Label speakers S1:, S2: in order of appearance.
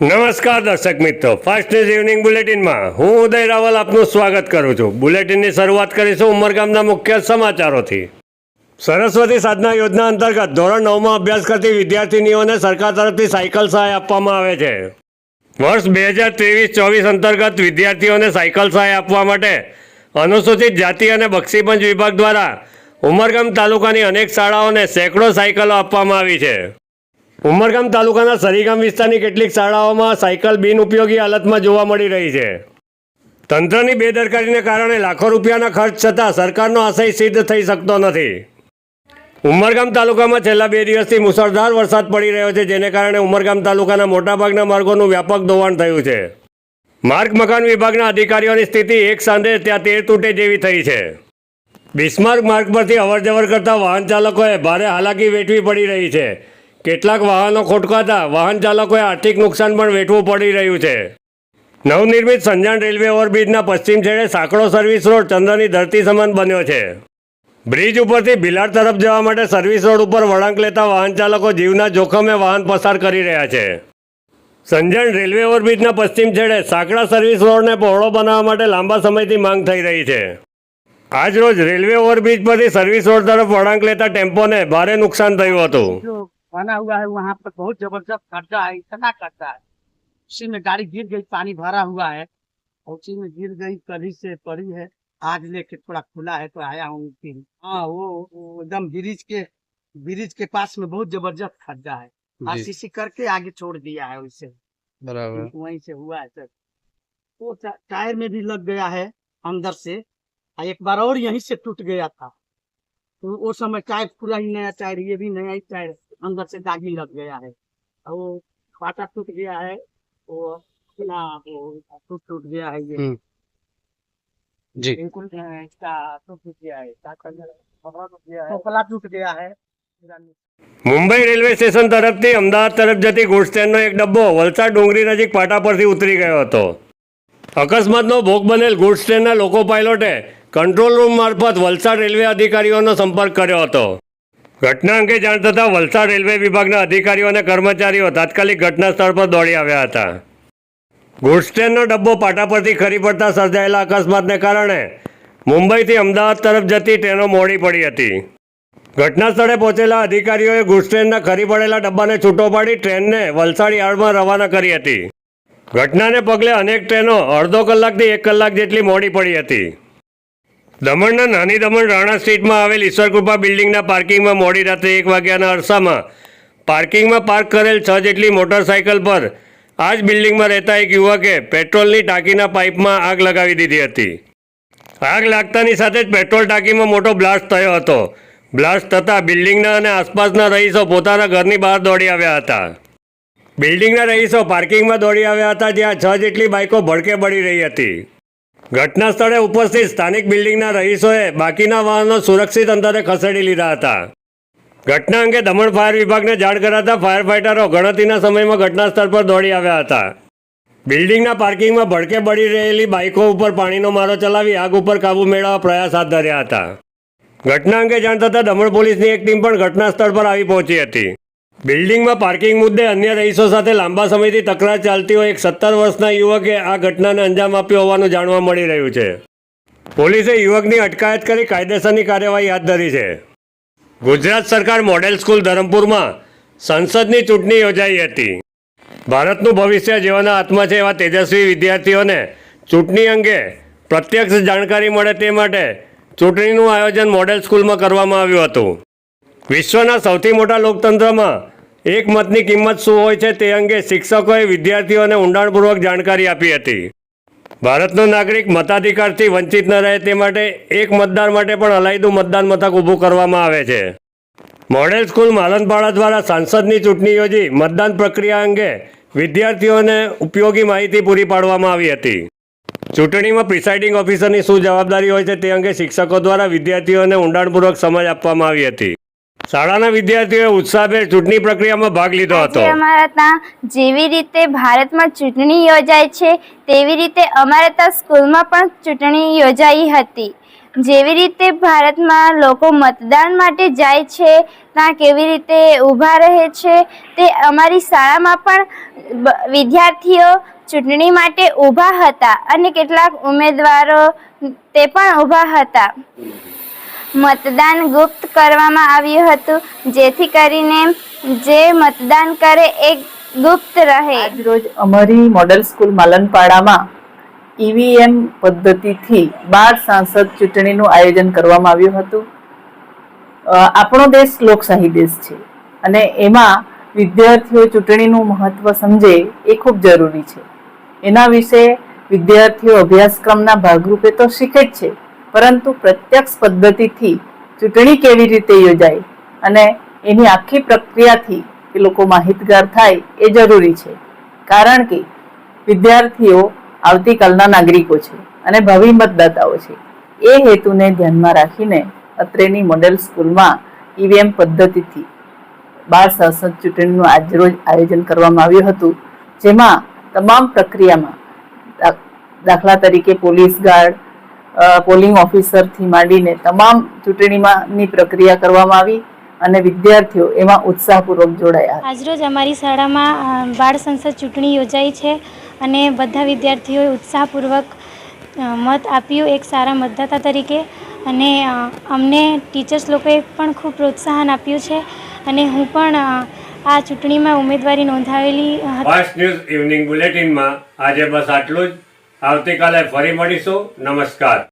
S1: નમસ્કાર દર્શક મિત્રો. ફાસ્ટ ન્યૂઝ ઇવનિંગ બુલેટિનમાં હું ઉદય રાવલ આપનું સ્વાગત કરું છું. બુલેટિનની શરૂઆત કરીશું ઉમરગામના મુખ્ય સમાચારોથી. સરસ્વતી સાધના યોજના અંતર્ગત ધોરણ નવમાં અભ્યાસ કરતી વિદ્યાર્થીનીઓને સરકાર તરફથી સાયકલ સહાય આપવામાં આવે છે. વર્ષ બે હજાર ત્રેવીસ ચોવીસ અંતર્ગત વિદ્યાર્થીઓને સાયકલ સહાય આપવા માટે અનુસૂચિત જાતિ અને બક્ષીપંચ વિભાગ દ્વારા ઉમરગામ તાલુકાની અનેક શાળાઓને સેંકડો સાયકલો આપવામાં આવી છે. ઉમરગામ તાલુકાના સરીગામ વિસ્તારની કેટલીક શાળાઓમાં સાયકલ બિનઉપયોગી હાલતમાં જોવા મળી રહી છે. તંત્રની બેદરકારીને કારણે લાખો રૂપિયાના ખર્ચ છતાં સરકારનો આશય સિદ્ધ થઈ શકતો નથી. ઉમરગામ તાલુકામાં છેલ્લા બે દિવસથી મુસળધાર વરસાદ પડી રહ્યો છે, જેને કારણે ઉમરગામ તાલુકાના મોટાભાગના માર્ગોનું વ્યાપક ધોવાણ થયું છે. માર્ગ મકાન વિભાગના અધિકારીઓની સ્થિતિ એક સાંધે ત્યાં તેર તૂટે જેવી થઈ છે. બિસ્માર્ક માર્ગ પરથી અવરજવર કરતા વાહન ચાલકોએ ભારે હાલાકી વેઠવી પડી રહી છે. કેટલાક વાહનો ખોટકાતા વાહન ચાલકોએ આર્થિક નુકસાન પણ વેઠવું પડી રહ્યું છે. નવનિર્મિત સંજાણ રેલવે ઓવરબ્રિજના પશ્ચિમ છેડે સાંકડો સર્વિસ રોડ ચંદ્રની ધરતી સમાન બન્યો છે. બ્રિજ ઉપરથી ભિલાડ તરફ જવા માટે સર્વિસ રોડ ઉપર વળાંક લેતા વાહન ચાલકો જીવના જોખમે વાહન પસાર કરી રહ્યા છે. સંજણ રેલવે ઓવરબ્રિજના પશ્ચિમ છેડે સાંકડા સર્વિસ રોડને પહોળો બનાવવા માટે લાંબા સમયથી માંગ થઈ રહી છે. આજ રોજ રેલવે ઓવરબ્રિજ પરથી સર્વિસ રોડ તરફ વળાંક લેતા ટેમ્પોને ભારે નુકસાન થયું હતું.
S2: बना हुआ है वहाँ पर बहुत ज़बरदस्त खड्डा है इतना खड्डा है। उसी में गाड़ी गिर गई पानी भरा हुआ है। और उसी में गिर गई कभी से पड़ी है। आज लेके थोड़ा खुला है तो आया हूँ हाँ वो, वो एकदम ब्रिज के ब्रिज के पास में बहुत ज़बरदस्त खड्डा है। आरसीसी करके आगे छोड़ दिया है उसे।
S3: बराबर।
S2: वहीं से हुआ है सर। वो टायर में भी लग गया है अंदर से। एक बार और यहीं से टूट गया था। तो वो समय टायर पूरा ही नया टायर ये भी नया ही टायर। अंदर से दागी लग गया है और वो पाटा टूट गया है वो ना वो टूट टूट गया है ये
S3: हम्म। जी
S2: बिल्कुल अ, इसका टूट गया है क्या कहना है? कपड़ा टूट गया है कपड़ा टूट गया है पूरा नीचे।
S1: મુંબઈ રેલવે સ્ટેશન તરફથી અમદાવાદ તરફ જતી ગુડ્સ ટ્રેનનો એક ડબ્બો વલસાડ ડુંગરી નજીક પાટા પરથી ઉતરી ગયો હતો અકસ્માતનો ભોગ બનેલ ગુડ્સ ટ્રેનના લોકો પાયલોટે કંટ્રોલ રૂમ મારફત વલસાડ રેલવે અધિકારીઓનો સંપર્ક કર્યો હતો ઘટના અંગે જાણ થતાં વલસાડ રેલવે વિભાગના અધિકારીઓ અને કર્મચારીઓ તાત્કાલિક ઘટના સ્થળ પર દોડી આવ્યા હતા. ગુડ્સ ટ્રેનનો ડબ્બો પાટા પરથી ખરી પડતા સર્જાયેલા અકસ્માતને કારણે મુંબઈથી અમદાવાદ તરફ જતી ટ્રેનો મોડી પડી હતી. ઘટના સ્થળે પહોંચેલા અધિકારીઓએ ગુડ્સ ટ્રેનના ખરી પડેલા ડબ્બાને છૂટો પાડી ટ્રેનને વલસાડ યાર્ડમાં રવાના કરી હતી. ઘટનાને પગલે અનેક ટ્રેનો અડધો કલાકથી એક કલાક જેટલી મોડી પડી હતી. દમણના નાની દમણ રાણા સ્ટ્રીટમાં આવેલ ઈશ્વરકૃપા બિલ્ડિંગના પાર્કિંગમાં મોડી રાત્રે એક વાગ્યાના અરસામાં પાર્કિંગમાં પાર્ક કરેલ છ જેટલી મોટરસાયકલ પર આ જ બિલ્ડિંગમાં રહેતા એક યુવકે પેટ્રોલની ટાંકીના પાઇપમાં આગ લગાવી દીધી હતી. આગ લાગતાની સાથે જ પેટ્રોલ ટાંકીમાં મોટો બ્લાસ્ટ થયો હતો. બ્લાસ્ટ થતાં બિલ્ડિંગના અને આસપાસના રહીશો પોતાના ઘરની બહાર દોડી આવ્યા હતા. બિલ્ડિંગના રહીશો પાર્કિંગમાં દોડી આવ્યા હતા જ્યાં છ જેટલી બાઇકો ભડકે બળી રહી હતી. ઘટના સ્થળે ઉપસ્થિત સ્થાનિક બિલ્ડિંગના રહીશોએ બાકીના વાહનો સુરક્ષિત અંતરે ખસેડી લીધા હતા. ઘટના અંગે દમણ ફાયર વિભાગને જાણ કરાતા ફાયર ફાઇટરો ગણતરીના સમયમાં ઘટના સ્થળ પર દોડી આવ્યા હતા. બિલ્ડિંગના પાર્કિંગમાં ભડકે બળી રહેલી બાઇકો ઉપર પાણીનો મારો ચલાવી આગ ઉપર કાબુ મેળવવા પ્રયાસ હાથ ધર્યા હતા. ઘટના અંગે જાણ થતાં દમણ પોલીસની એક ટીમ પણ ઘટના સ્થળ પર આવી પહોંચી હતી. બિલ્ડિંગમાં પાર્કિંગ મુદ્દે અન્ય રહીશો સાથે લાંબા સમયથી તકરાર ચાલતી હોય એક સત્તર વર્ષના યુવકે આ ઘટનાને અંજામ આપ્યો હોવાનું જાણવા મળી રહ્યું છે. પોલીસે યુવકની અટકાયત કરી કાયદેસરની કાર્યવાહી હાથ ધરી છે. ગુજરાત સરકાર મોડેલ સ્કૂલ ધરમપુરમાં સંસદની ચૂંટણી યોજાઈ હતી. ભારતનું ભવિષ્ય જેઓના હાથમાં છે એવા તેજસ્વી વિદ્યાર્થીઓને ચૂંટણી અંગે પ્રત્યક્ષ જાણકારી મળે તે માટે ચૂંટણીનું આયોજન મોડેલ સ્કૂલમાં કરવામાં આવ્યું હતું. વિશ્વના સૌથી મોટા લોકતંત્રમાં એક મતની કિંમત શું હોય છે તે અંગે શિક્ષકોએ વિદ્યાર્થીઓને ઊંડાણપૂર્વક જાણકારી આપી હતી. ભારતનો નાગરિક મતાધિકારથી વંચિત ન રહે તે માટે એક મતદાર માટે પણ અલાયદું મતદાન મથક ઊભું કરવામાં આવે છે. મોડેલ સ્કૂલ માલનપાડા દ્વારા સાંસદની ચૂંટણી યોજી મતદાન પ્રક્રિયા અંગે વિદ્યાર્થીઓને ઉપયોગી માહિતી પૂરી પાડવામાં આવી હતી. ચૂંટણીમાં પ્રિસાઇડિંગ ઓફિસરની શું જવાબદારી હોય છે તે અંગે શિક્ષકો દ્વારા વિદ્યાર્થીઓને ઊંડાણપૂર્વક સમજ આપવામાં આવી હતી. શાળાના વિદ્યાર્થીઓએ ઉત્સાહભેર ચૂંટણી પ્રક્રિયામાં ભાગ લીધો હતો.
S4: અમારા ત્યાં જેવી રીતે ભારતમાં ચૂંટણી યોજાય છે તેવી રીતે અમારા ત્યાં સ્કૂલમાં પણ ચૂંટણી યોજાઈ હતી. જેવી રીતે ભારતમાં લોકો મતદાન માટે જાય છે ત્યાં કેવી રીતે ઊભા રહે છે તે અમારી શાળામાં પણ વિદ્યાર્થીઓ ચૂંટણી માટે ઊભા હતા અને કેટલાક ઉમેદવારો તે પણ ઊભા હતા. મતદાન ગુપ્ત કરવામાં આવ્યું હતું. જેથી કરીને જે મતદાન કરે એ ગુપ્ત રહે.
S5: રોજ અમારી મોડલ સ્કૂલ માલનપાડામાં ઈવીએમ પદ્ધતિથી બાર સાંસદ ચૂંટણીનું આયોજન કરવામાં આવ્યું હતું. આપણો દેશ લોકશાહી દેશ છે અને એમાં વિદ્યાર્થીઓ ચૂંટણીનું મહત્વ સમજે એ ખૂબ જરૂરી છે. એના વિશે વિદ્યાર્થીઓ અભ્યાસક્રમના ભાગરૂપે તો શીખે જ છે. પરંતુ પ્રત્યક્ષ પદ્ધતિથી ચૂંટણી કેવી રીતે યોજાય અને એની આખી પ્રક્રિયાથી એ લોકો માહિતગાર થાય એ જરૂરી છે. કારણ કે વિદ્યાર્થીઓ આવતીકાલના નાગરિકો છે અને ભાવિ મતદાતાઓ છે. એ હેતુને ધ્યાનમાં રાખીને અત્રેની મોડેલ સ્કૂલમાં ઈવીએમ પદ્ધતિથી બાર સંસદ ચૂંટણીનું આજરોજ આયોજન કરવામાં આવ્યું હતું, જેમાં તમામ પ્રક્રિયામાં દાખલા તરીકે પોલીસ ગાર્ડ પોલિંગ ઓફિસરથી માંડીને તમામ ચૂંટણીમાંની પ્રક્રિયા કરવામાં આવી અને વિદ્યાર્થીઓ એમાં ઉત્સાહપૂર્વક જોડાયા.
S6: આજરોજ અમારી શાળામાં બાળ સંસદ ચૂંટણી યોજાઈ છે અને બધા વિદ્યાર્થીઓએ ઉત્સાહપૂર્વક મત આપ્યું એક સારા મતદાતા તરીકે અને અમને ટીચર્સ લોકોએ પણ ખૂબ પ્રોત્સાહન આપ્યું છે અને હું પણ આ ચૂંટણીમાં ઉમેદવારી નોંધાવેલી હતી.
S1: ફાસ્ટ ન્યૂઝ ઇવનિંગ બુલેટિનમાં આજે બસ આટલું જ. આવતીકાલે ફરી મળીશું. નમસ્કાર.